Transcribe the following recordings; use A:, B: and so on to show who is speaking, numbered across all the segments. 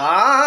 A: Ah,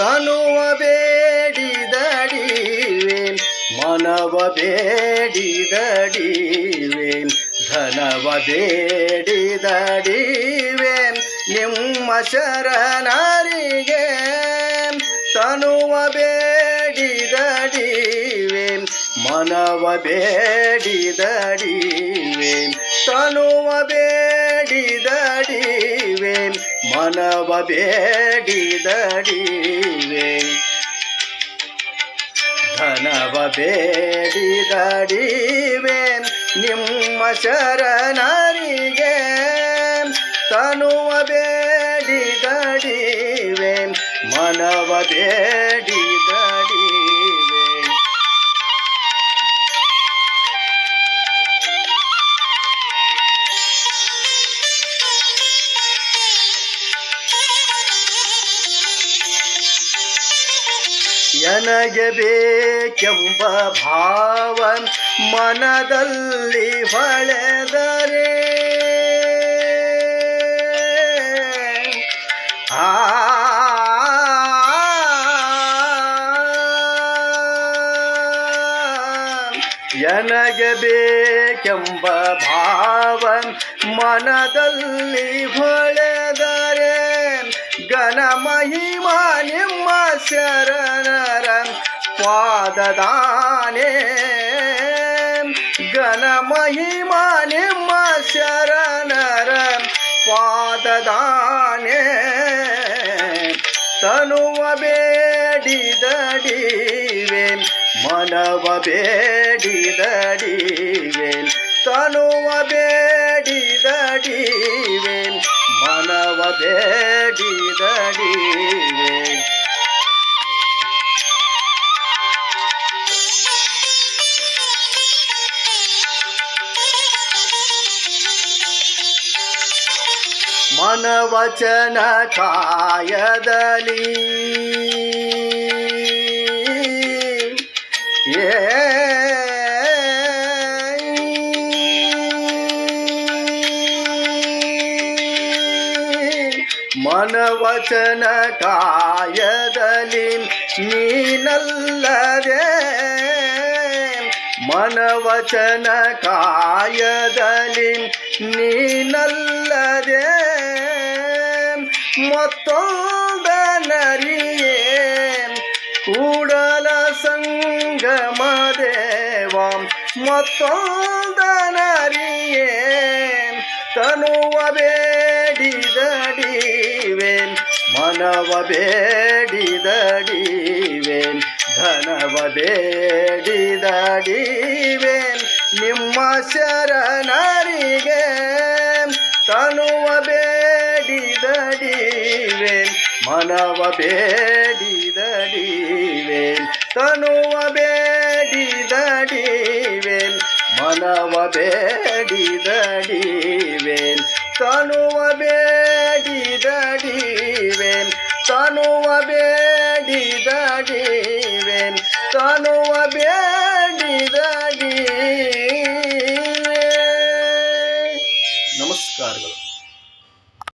A: ತನುವ ಬೇಡಿದಡಿವೇನ್? ಮನವ ಬೇಡಿದಡಿವೇನ್? ಧನವ ಬೇಡಿದಡಿವೇನ್? ನಿಮ್ಮ ಶರಣರಿಗೆ ತನುವ ಬೇಡಿದಡಿವೇನ್? ಮನವ ಬೇಡಿದಡಿವೇನ್? ತನುವ ಬೇಡಿದಡಿವೇನ್? ಮನವ ಬೇಡಿದಡಿವೆ ಧನವ ಬೇಡಿದಡಿವೆ ನಿಮ್ಮ ಶರಣರಿಗೆ ತನುವ ಬೇಡಿದಡಿವೆ ಮನವ ಬೇಡಿದಡಿವೇನ್ ನನಗೆ ಬೇಕೆಂಬ ಭಾವ ಮನದಲ್ಲಿ ಹೊಳೆದರೆ ಆ ನನಗೆ ಬೇಕೆಂಬ ಭಾವ ಮನದಲ್ಲಿ ಹೊಳೆದರೆ ಗಣ ಮಹಿಮಾ ನಿಮ್ಮ ಶರಣರ ಪಾದದಾನೆ ಗಣ ಮಹಿಮಾ ನಿಮ್ಮ ಶರಣರ ಪಾದದಾನೆ ತನುವ ಬೇಡಿದಡಿವೇನ್ ಮನವ ಬೇಡಿದಡಿವೇನ್ ತನುವ ಬೇಡಿದಡಿವೇನ್ ಮನವ ಬೇಡಿದಡಿವೇನ್ ಮನವಚನ ಕಾಯದಲಿ ಏ மனவச்சன காயதலின் நீ நல்லதே மனவச்சன காயதலின் நீ நல்லதே மொத்தோதனறியேன் கூடல சங்கமதேவாம் மொத்தோதனறியேன் ತನುವ ಬೇಡಿದಡಿವೇನ್ ಮನವ ಬೇಡಿದಡಿವೇನ್ ಧನವ ಬೇಡಿದಡಿವೇನ್ ನಿಮ್ಮ ಶರಣರಿಗೆ ತನುವ ಬೇಡಿದಡಿವೇನ್ ಮನವ ಬೇಡಿದಡಿವೇನ್ ತನುವ ಬೇಡಿದಡಿವೇನ್ ಮನವ ಬೇಡಿದಡಿವೇನ್ ತನುವ ಬೇಡಿದಡಿವೇನ್ ತನುವ ಬೇಡಿದಡಿವೇನ್ ತನುವ